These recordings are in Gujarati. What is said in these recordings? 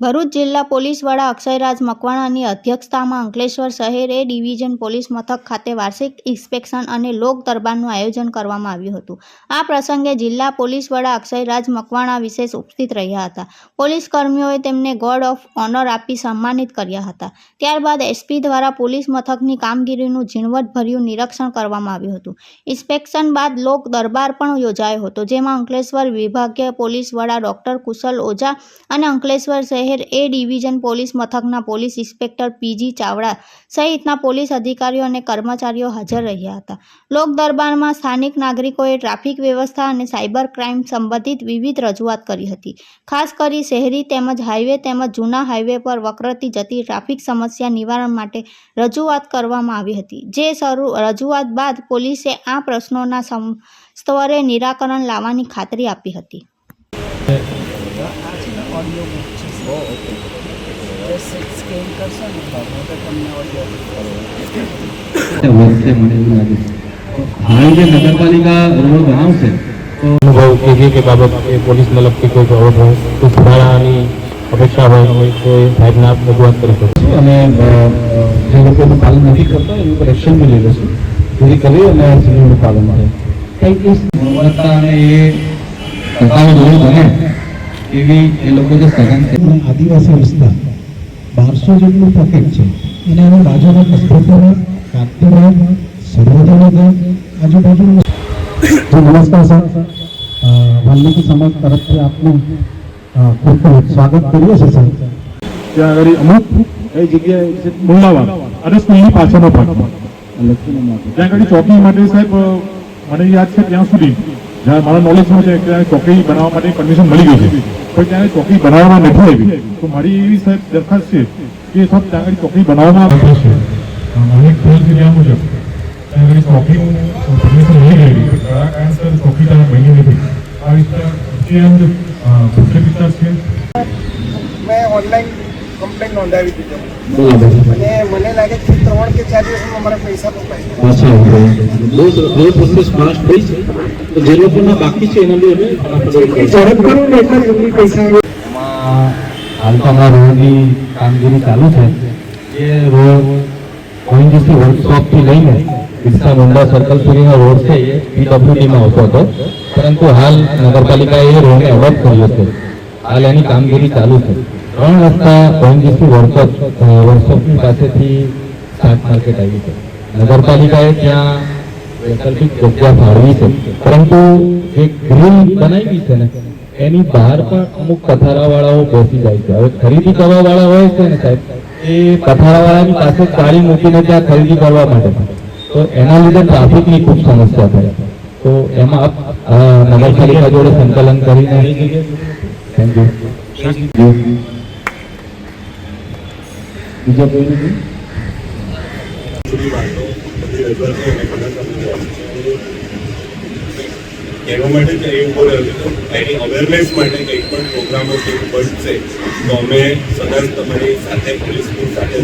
ભરૂચ જિલ્લા પોલીસ વડા અક્ષયરાજ મકવાણાની અધ્યક્ષતામાં અંકલેશ્વર શહેર એ ડિવિઝન પોલીસ મથક ખાતે વાર્ષિક ઇન્સ્પેક્શન અને લોક દરબારનું આયોજન કરવામાં આવ્યું હતું. આ પ્રસંગે જિલ્લા પોલીસ અક્ષયરાજ મકવાણા વિશેષ ઉપસ્થિત રહ્યા હતા. પોલીસ કર્મીઓએ તેમને ગોર્ડ ઓફ ઓનર આપી સન્માનિત કર્યા હતા. ત્યારબાદ એસપી દ્વારા પોલીસ મથકની કામગીરીનું ઝીણવટભર્યું નિરીક્ષણ કરવામાં આવ્યું હતું. ઇન્સ્પેક્શન બાદ લોક દરબાર પણ યોજાયો હતો, જેમાં અંકલેશ્વર વિભાગીય પોલીસ વડા ડોક્ટર કુશલ ઓઝા અને અંકલેશ્વર શહેર એ ડિવિઝન પોલીસ મથકના police inspector P G Chavda police અધિકારીઓ અને કર્મચારીઓ હાજર રહ્યા હતા. લોક દરબારમાં સ્થાનિક નાગરિકોએ ટ્રાફિક વ્યવસ્થા અને સાયબર ક્રાઇમ સંબંધિત વિવિધ રજૂઆત કરી હતી. ખાસ કરી શહેરી તેમજ હાઈવે તેમજ જૂના હાઈવે પર વક્રતી જતી ટ્રાફિક સમસ્યા નિવારણ માટે રજૂઆત કરવામાં આવી હતી. જે શરૂ રજૂઆત બાદ પોલીસે આ પ્રશ્નોના સ્તરે નિરાકરણ લાવવાની ખાતરી આપી હતી. ઓડિયો બુક સ્કેન કરશો ને? તો તમને ઓડિયો વર્ષે મને લાગે છે. હાલ જે નગરપાલિકા રોડ બનાવશે તો અનુભવ કે જે કે બાબત પોલીસને લગતી કોઈ બાબત હોય તો સુધારાની અપેક્ષા હોય હોય તો એ સાહેબને આપ રજૂઆત કરી શકો. અને જે લોકોનું પાલન નથી કરતા એનું એક્શન બી લઈ લેશું? પૂરી કરી અને પાલન થાય કંઈક ગુણવત્તા અને એ રોડ બને. એવી એ લોકો જે સઘન છે આદિવાસી વિસ્તાર બારસો જેટલું પોકેટ છે. અને એની બાજુના કસ્બતોમાં કાકતીમાં સર્વોદયનગર આજુબાજુ નમસ્કાર સર. વાલ્મીકી સમાજ તરફથી આપનું ખૂબ ખૂબ સ્વાગત કરીએ છીએ સર. ત્યાં આગળ અમુક એ જગ્યાએ મુંબાવા અને સ્કૂલની પાછળનો ભાગ. ત્યાં આગળ ચોકી માટે સાહેબ મને યાદ છે ત્યાં સુધી જ્યાં મારા નોલેજમાં છે કે ત્યાં ચોકી બનાવવા માટે પરમિશન મળી ગઈ છે. પણ ત્યાં ચોકી બનાવવામાં નથી આવી. તો મારી એવી સાહેબ દરખાસ્ત છે કે સાહેબ ત્યાં આગળ ચોકી બનાવવામાં આવે. છે. અનેક ભૂલ થયા મુજબ. ત્યાં આગળ ચોકીનું પરમિશન લઈ ગયેલી. પણ કયા કારણસર ચોકી ત્યાં બની નથી. આ વિસ્તાર અત્યંત મુખ્ય વિસ્તાર છે. મેં ઓનલાઈન કમ્પ્લેન નોંધાવી દીધો. અને મને લાગે છે ત્રણ કે ચાર દિવસમાં મારા પૈસા બાકી છે એના હાલ તો અમારા રોડની કામગીરી ચાલુ છે. એ રોડ ઓએનજીસી વર્કશોપથી લઈને વિસ્તાર મુંડા સર્કલ સુધીનો રોડ છે એ પીડબ્લ્યુડીમાં આવતો હતો. પરંતુ હાલ નગરપાલિકાએ એ રોડને અવોઇડ કર્યો છે. હાલ એની કામગીરી ચાલુ છે. ત્રણ રસ્તા ઓએનજીસી વર્કશોપ વર્કશોપની પાસેથી શાક માર્કેટ આવી છે. નગરપાલિકાએ ત્યાં વૈકલ્પિક જગ્યા ફાળવી છે. પરંતુ જે ગ્રીલ બનાવી છે ને, એની બહાર પણ અમુક પથારાવાળાઓ બેસી જાય છે. હવે ખરીદી કરવાવાળા હોય છે ને સાહેબ, એ પથારાવાળાની પાસે ગાડી મૂકીને ત્યાં ખરીદી કરવા માટે તો એના લીધે ટ્રાફિકની ખૂબ સમસ્યા થાય તો એમાં આપ નગરપાલિકા જોડે સંકલન કરીને થેન્ક યુ બીજા કોઈ નથી? કહેવા માટે જ એવું બોલ્યો એની અવેરનેસ માટે કંઈ પણ પ્રોગ્રામો કે બનશે તો અમે સદન તમારી સાથે પોલીસની સાથે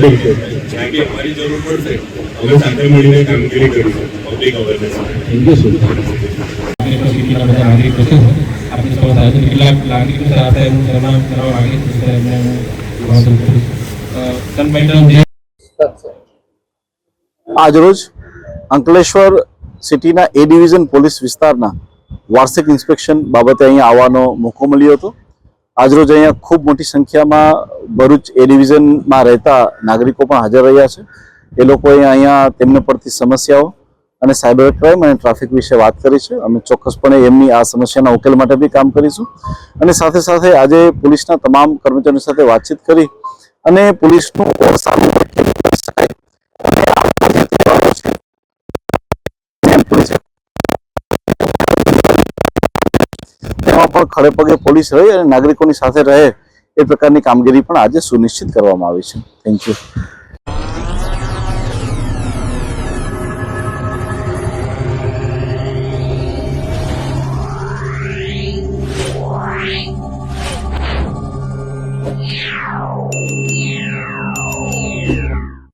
જ્યાં કે અમારી જરૂર પડશે અમે સાથે મળીને કામગીરી કરીશું public awareness thank you sir બધા નાગરિકો છે આપણી સૌ સાથે કેટલાક નાગરિકો સાથે હું કરવા માંગીએ એમને હું આજરોજ અંકલેશ્વર સિટીના એ ડિવિઝન પોલીસ વિસ્તારના વાર્ષિક ઇન્સ્પેક્શન બાબતે અહીંયા આવવાનો મોકો મળ્યો હતો. આજરોજ અહીંયા ખૂબ મોટી સંખ્યામાં ભરૂચ એ ડિવિઝનમાં રહેતા નાગરિકો પણ હાજર રહ્યા છે. એ લોકોએ અહીંયા તેમને પડતી સમસ્યાઓ અને સાયબર ક્રાઇમ અને ટ્રાફિક વિશે વાત કરી છે. અમે ચોક્કસપણે એમની આ સમસ્યાના ઉકેલ માટે બી કામ કરીશું. અને સાથે સાથે આજે પોલીસના તમામ કર્મચારીઓ સાથે વાતચીત કરી અને પોલીસનું સારું કેવી કરી શકાય. પણ ખડે પગે પોલીસ રહી અને નાગરિકોની સાથે રહે એ પ્રકારની કામગીરી પણ આજે સુનિશ્ચિત કરવામાં આવી છે. Thank you